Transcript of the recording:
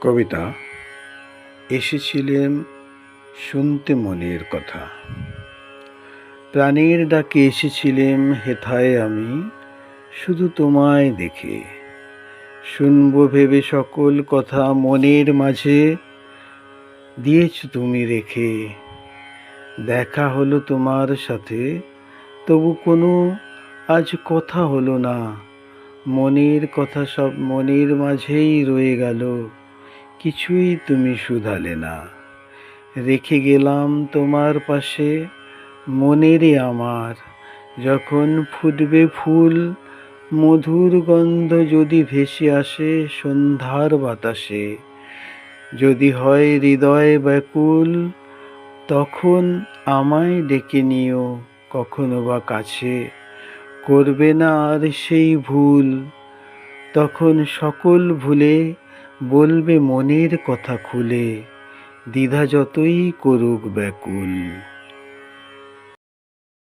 কবিতা এসেছিলেন শুনতে মনের কথা। প্রাণীর ডাকে এসেছিলেম হেথায় আমি, শুধু তোমায় দেখে। শুনব ভেবে সকল কথা মনের মাঝে, দিয়েছ তুমি রেখে। দেখা হলো তোমার সাথে, তবু কোনো আজ কথা হলো না। মনের কথা সব মনের মাঝেই রয়ে গেল। কিছুই তুমি শুধালে না। রেখে গেলাম তোমার পাশে, মনেরে আমার। যখন ফুটবে ফুল, মধুর গন্ধ যদি ভেসে আসে সন্ধ্যার বাতাসে, যদি হয় হৃদয় ব্যাকুল, তখন আমায় ডেকে নিও কখনো বা কাছে। করবে না আর সেই ভুল, তখন সকল ভুলে বলবে মনের কথা খুলে দ্বিধা যতই করুক ব্যাকুল।